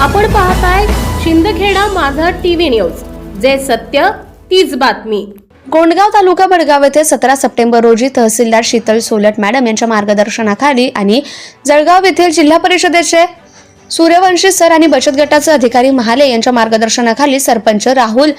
आपण पाहताय शिंदखेडा माझा टीव्ही न्यूज. जे सत्य तीच बातमी. कोंडगाव तालुका बडगाव येथे सतरा सप्टेंबर रोजी तहसीलदार शीतल सोलट मॅडम यांच्या मार्गदर्शनाखाली आणि जळगाव येथील जिल्हा परिषदेचे सूर्यवंशी सर आणि बचत गटाचे अधिकारी महाले यांच्या मार्गदर्शनाखाली सरपंच राहुल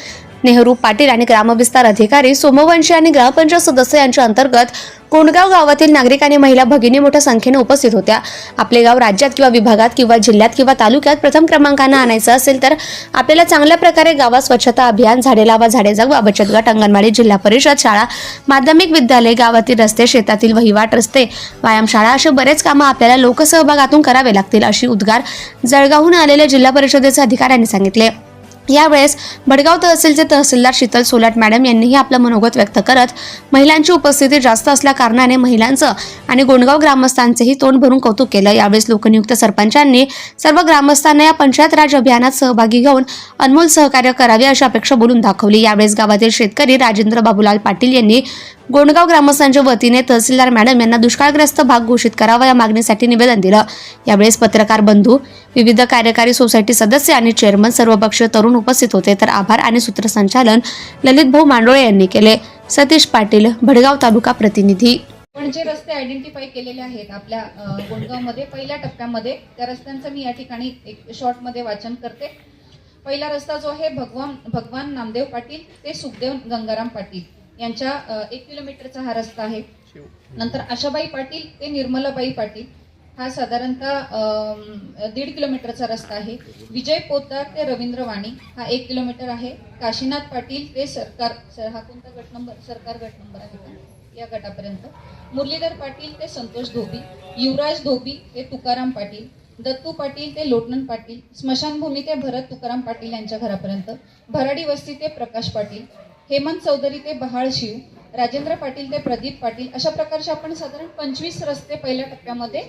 नेहरू पाटील आणि ग्रामविस्तार अधिकारी सोमवंशी आणि ग्रामपंचायत सदस्य यांच्या अंतर्गत कोंडगाव गावातील नागरिक आणि महिला भगिनी मोठ्या संख्येने उपस्थित होत्या. आपले गाव राज्यात किंवा विभागात किंवा जिल्ह्यात किंवा तालुक्यात प्रथम क्रमांकानं आणायचं असेल तर आपल्याला चांगल्या प्रकारे गावात स्वच्छता अभियान झाडे लावा झाडे जगवा बचत गट अंगणवाडी जिल्हा परिषद शाळा माध्यमिक विद्यालय गावातील रस्ते शेतातील वहिवाट रस्ते व्यायामशाळा असे बरेच कामं आपल्याला लोकसहभागातून करावे लागतील अशी उद्गार जळगावहून आलेल्या जिल्हा परिषदेचे अधिकाऱ्यांनी सांगितले. यावेळेस भडगाव तहसीलचे तहसीलदार शीतल सोलाट मॅडम यांनीही आपलं मनोगत व्यक्त करत महिलांची उपस्थिती जास्त असल्याकारणाने महिलांचं आणि गोंडगाव ग्रामस्थांचेही तोंड भरून कौतुक केलं. यावेळेस लोकनियुक्त सरपंचांनी सर्व ग्रामस्थांना या पंचायत राज अभियानात सहभागी घेऊन अनमोल सहकार्य करावे अशी अपेक्षा बोलून दाखवली. यावेळेस गावातील शेतकरी राजेंद्र बाबूलाल पाटील यांनी गोंडगाव ग्रामस्थांच्या वतीने तहसीलदार मॅडम यांना दुष्काळग्रस्त भाग घोषित करावा या मागणीसाठी निवेदन दिलं. यावेळेस पत्रकार बंधू विविध कार्यकारी सोसायटी सदस्य आणि चेअरमन सर्वपक्षीय तरुण उपस्थित होते. तर आभार आणि सूत्रसंचालन ललित भाऊ मांडोळे यांनी केले. सतीश पाटील भडगाव तालुका प्रतिनिधी. पण जे रस्ते आयडेंटिफाय केलेले आहेत आपल्या गोंडगावमध्ये पहिल्या टप्प्यामध्ये त्या रस्त्यांचं मी या ठिकाणी एक शॉर्टमध्ये वाचन करते. पहिला रस्ता जो आहे भगवान भगवान नामदेव पाटील ते सुखदेव गंगाराम पाटील यांच्या एक किलोमीटरचा हा रस्ता आहे. नंतर आशाबाई पाटील ते निर्मलाबाई पाटील. हा साधारणतः दीड किलोमीटरचा रस्ता आहे. विजय पोतदार ते रवींद्र वाणी हा एक किलोमीटर आहे. काशीनाथ पाटील ते सरकार सर हा कोणता गट नंबर? सरकार गट नंबर आहे का? या गटापर्यंत. मुरलीधर पाटील ते संतोष धोबी युवराज धोबी ते तुकाराम पाटील दत्तू पाटील ते लोटनन पाटील स्मशानभूमी ते भरत तुकाराम पाटील यांच्या घरापर्यंत भराडी वस्ती ते प्रकाश पाटील हेमंत चौधरी ते बहाळ शिव राजेंद्र पाटील ते प्रदीप पाटील अशा प्रकारचे आपण साधारण पंचवीस रस्ते पहिल्या टप्प्यामध्ये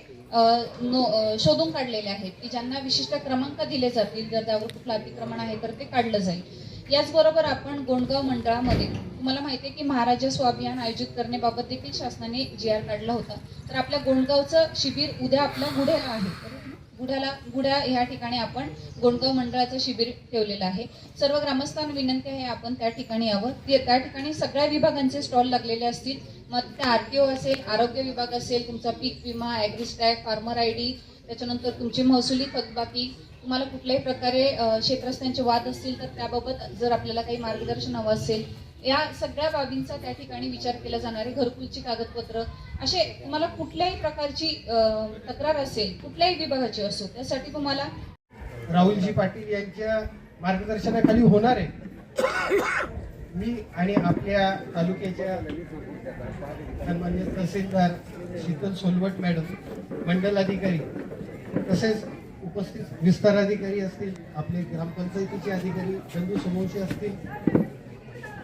नो शोधून काढलेले आहेत की ज्यांना विशिष्ट क्रमांक दिले जातील. जर त्यावर कुठलं अतिक्रमण आहे तर ते काढलं जाईल. याचबरोबर आपण गोंडगाव मंडळामध्ये तुम्हाला माहिती आहे की महाराजस्व अभियान आयोजित करण्याबाबत देखील शासनाने जी आर काढला होता. तर आपल्या गोंडगावचं शिबिर उद्या आपलं गुढेला आहे. बरोबर ना? गुढ्याला गुढ्या ह्या ठिकाणी आपण गोंडगाव मंडळाचं शिबिर ठेवलेलं आहे. सर्व ग्रामस्थांना विनंती आहे आपण त्या ठिकाणी यावं. ते- त्या ठिकाणी सगळ्या विभागांचे स्टॉल लागलेले असतील. मग त्या आरटीओ असेल आरोग्य विभाग असेल तुमचा पीक विमा ॲग्रिस्टॅक फार्मर आय डी त्याच्यानंतर तुमची महसुली थकबाकी. तुम्हाला कुठल्याही प्रकारे अ, क्षेत्रस्थांचे वाद असतील तर त्याबाबत जर आपल्याला काही मार्गदर्शन हवं असेल या सगळ्या बाबींचा त्या ठिकाणी विचार केला जाणार आहे घरकुलची कागदपत्र असे तुम्हाला कुठल्याही प्रकारची तक्रार असेल कुठल्याही विभागाची असो त्यासाठी तुम्हाला राहुलजी पाटील यांच्या मार्गदर्शनाखाली होणार आहे. मी आणि आपल्या तालुक्याच्या सन्मान्य तहसीलदार शीतल सोलवट मॅडम मंडल अधिकारी तसेच उपस्थित विस्तार अधिकारी असतील आपले ग्रामपंचायतीचे अधिकारी चंदू समोशी असतील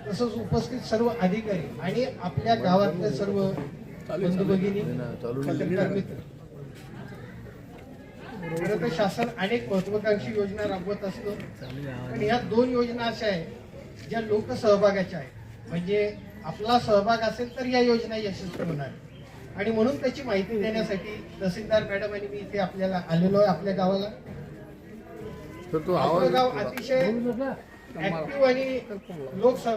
तसंच उपस्थित सर्व अधिकारी आणि आपल्या गावातले सर्व बंधू भगिनी पत्रकार मित्र शासन अनेक महत्वाकांक्षी योजना राबवत असतं. पण ह्या दोन योजना अशा आहेत ज्या लोकसहभागाच्या आहेत. म्हणजे आपला सहभाग असेल तर या योजना यशस्वी होणार. आणि म्हणून त्याची माहिती देण्यासाठी तहसीलदार मॅडम आणि मी इथे आपल्याला आलेलो आहे आपल्या गावाला. आपलं गाव अतिशय ऍक्टिव्ह आणि लोकसह